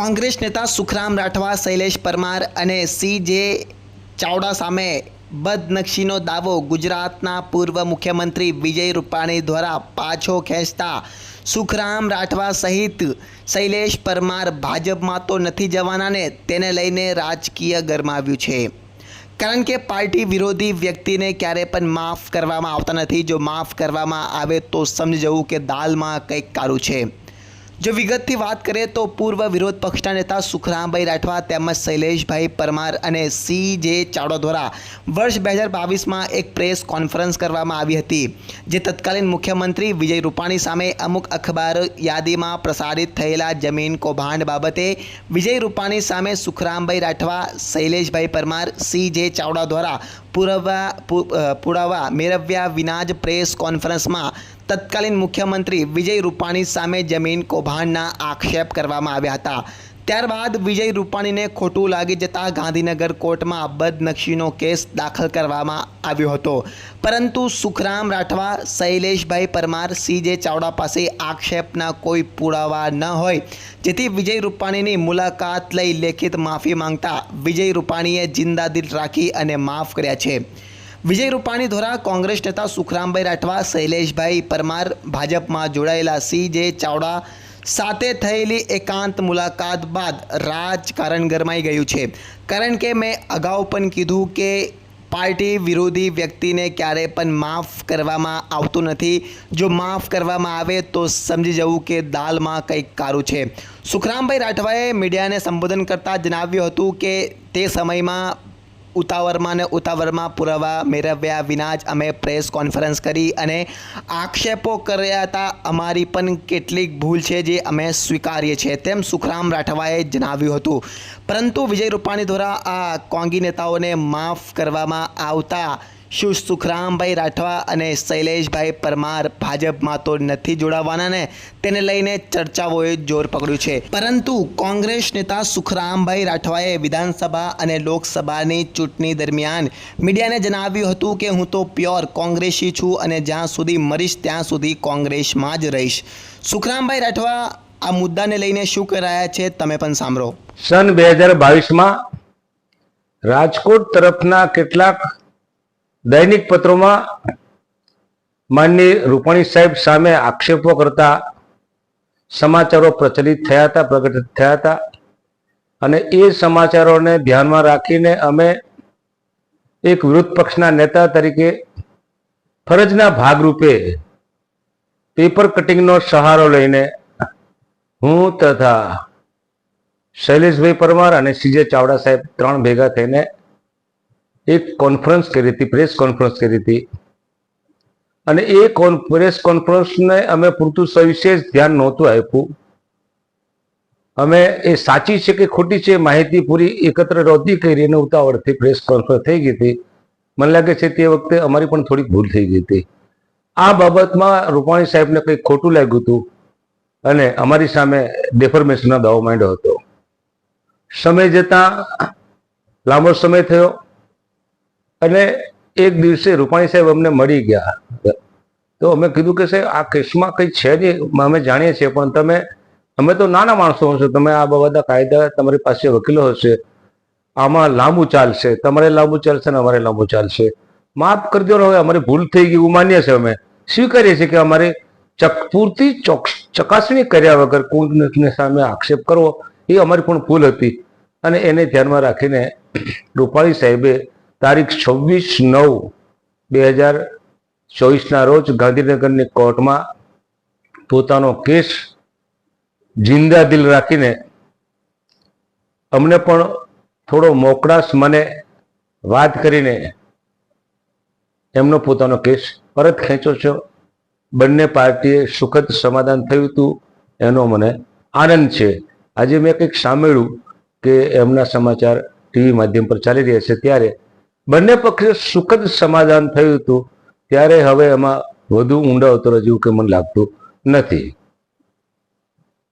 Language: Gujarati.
કોંગ્રેસ નેતા સુખરામ રાઠવા, શૈલેષ પરમાર અને સી જે ચાવડા સામે બદનક્ષીનો દાવો. ગુજરાતના પૂર્વ મુખ્યમંત્રી વિજય રૂપાણી દ્વારા પાછો ખેંચતા સુખરામ રાઠવા સહિત શૈલેષ પરમાર ભાજપમાં તો નથી જવાનાને તેને લઈને રાજકીય ગરમાવ્યું છે. કારણ કે પાર્ટી વિરોધી વ્યક્તિને ક્યારે પણ માફ કરવામાં આવતા નથી. જો માફ કરવામાં આવે તો સમજી જવું કે દાલમાં કંઈક કાળું છે. જો વિગતથી વાત કરીએ તો પૂર્વ વિરોધ પક્ષના નેતા સુખરામભાઈ રાઠવા તેમજ શૈલેષભાઈ પરમાર અને સી જે ચાવડા દ્વારા વર્ષ બે હજાર બાવીસમાં એક પ્રેસ કોન્ફરન્સ કરવામાં આવી હતી, જે તત્કાલીન મુખ્યમંત્રી વિજય રૂપાણી સામે અમુક અખબાર યાદીમાં પ્રસારિત થયેલા જમીન કૌભાંડ બાબતે વિજય રૂપાણી સામે સુખરામભાઈ રાઠવા, શૈલેષભાઈ પરમાર સી જે ચાવડા દ્વારા પુરાવા પુરાવા મેળવ્યા વિના જ પ્રેસ કોન્ફરન્સમાં તત્કાલીન મુખ્યમંત્રી વિજય રૂપાણી સામે જમીન કૌભાંડના આક્ષેપ કરવામાં આવ્યા હતા. ત્યારબાદ વિજય રૂપાણીને ખોટું લાગી જતાં ગાંધીનગર કોર્ટમાં અબદનક્ષીનો કેસ દાખલ કરવામાં આવ્યો હતો. પરંતુ સુખરામ રાઠવા, શૈલેષભાઈ પરમાર, સીજે ચાવડા પાસે આક્ષેપના કોઈ પુરાવા ન હોય. જેથી વિજય રૂપાણીની મુલાકાત લઈ લેખિત માફી માંગતા વિજય રૂપાણીએ જિંદાદિલ રાખી અને માફ કર્યા છે. વિજય રૂપાણી દ્વારા કોંગ્રેસ નેતા સુખરામભાઈ રાઠવા, શૈલેષભાઈ પરમાર ભાજપમાં જોડાયેલા સી જે ચાવડા સાથે થયેલી એકાંત મુલાકાત બાદ રાજકારણ ગરમાઈ ગયું છે. કારણ કે મેં અગાઉ પણ કીધું કે પાર્ટી વિરોધી વ્યક્તિને ક્યારે પણ માફ કરવામાં આવતું નથી. જો માફ કરવામાં આવે તો સમજી જવું કે દાલમાં કંઈક કારું છે. સુખરામભાઈ રાઠવાએ મીડિયાને સંબોધન કરતાં જણાવ્યું હતું કે તે સમયમાં ઉતાવળમાં ને ઉતાવળમાં પુરાવા મેળવ્યા વિના જ અમે પ્રેસ કોન્ફરન્સ કરી અને આક્ષેપો કર્યા હતા. અમારી પણ કેટલીક ભૂલ છે જે અમે સ્વીકારીએ છીએ, તેમ સુખરામ રાઠવાએ જણાવ્યું હતું. પરંતુ વિજય રૂપાણી દ્વારા આ કોંગી નેતાઓને માફ કરવામાં આવતા શું સુખરામભાઈ રાઠવા અને શૈલેષભાઈ પરમાર ભાજપમાં તો નથી જોડાવાના ને તેને લઈને ચર્ચાઓએ જોર પકડ્યું છે. પરંતુ કોંગ્રેસ નેતા સુખરામભાઈ રાઠવાએ વિધાનસભા અને લોકસભાની ચૂંટણી દરમિયાન મીડિયાને જણાવ્યું હતું કે હું તો પ્યોર કોંગ્રેસી છું અને જ્યાં સુધી મરીશ ત્યાં સુધી કોંગ્રેસમાં જ રહીશ. સુખરામભાઈ રાઠવા, આ મુદ્દાને લઈને શું કરાયા છે તમે પણ સાંભળો. સન બે હજાર બાવીસમાં રાજકોટ તરફના કેટલાક દૈનિક પત્રોમાં માનની રૂપાણી સાહેબ સામે આક્ષેપો કરતા સમાચારો પ્રચલિત થયા હતા, પ્રગટ થયા હતા અને એ સમાચારોને ધ્યાનમાં રાખીને અમે એક વિરોધ પક્ષના નેતા તરીકે ફરજના ભાગરૂપે પેપર કટિંગનો સહારો લઈને હું તથા શૈલેષભાઈ પરમાર અને સીજે ચાવડા સાહેબ ત્રણ ભેગા થઈને એક કોન્ફરન્સ કરી હતી પ્રેસ કોન્ફરન્સ કરી હતી. અને એ પ્રેસ કોન્ફરન્સને અમે પૂરતું સવિશેષ ધ્યાન નહોતું આપ્યું. અમે એ સાચી છે કે ખોટી છે માહિતી પૂરી એકત્ર નહોતી કરી અને ઉતાવળથી પ્રેસ કોન્ફરન્સ થઈ ગઈ હતી. મને લાગે છે તે વખતે અમારી પણ થોડીક ભૂલ થઈ ગઈ હતી. આ બાબતમાં રૂપાણી સાહેબને કંઈક ખોટું લાગ્યું હતું અને અમારી સામે ડેફોર્મેશનનો દાવો માંડ્યો હતો. સમય જતાં લાંબો સમય થયો. અને એક દિવસે રૂપાણી સાહેબ અમને મળી ગયા. તો અમે કીધું કે સાહેબ, આ કેસમાં કંઈ છે નહીં, અમે જાણીએ છીએ, પણ તમે, અમે તો નાના માણસો હશો, તમે આ બધા કાયદા, તમારી પાસે વકીલો હશે, આમાં લાંબુ ચાલશે, તમારે લાંબુ ચાલશે ને અમારે લાંબુ ચાલશે. માફ કરી દો હવે, અમારી ભૂલ થઈ ગઈ, એવું માનીએ છીએ અમે. સ્વીકારીએ છીએ કે અમારે પૂરતી ચોક- ચકાસણી કર્યા વગર કોઈને સામે આક્ષેપ કરવો, એ અમારી પણ ભૂલ હતી. અને એને ધ્યાનમાં રાખીને રૂપાણી સાહેબે તારીખ છવ્વીસ નવ બે હજાર ચોવીસના રોજ ગાંધીનગરની કોર્ટમાં પોતાનો કેસ જિંદા દિલ રાખીને અમને પણ થોડો મોકળાશ મને વાત કરીને એમનો પોતાનો કેસ પરત ખેંચો છો. બંને પાર્ટીએ સુખદ સમાધાન થયું હતું, એનો મને આનંદ છે. આજે મેં કંઈક સાંભળ્યું કે એમના સમાચાર ટીવી માધ્યમ પર ચાલી રહ્યા છે. ત્યારે બંને પક્ષે સુખદ સમાધાન થયું હતું. ત્યારે હવે એમાં વધુ ઊંડા ઉતરવા જેવું કે મને લાગતું નથી.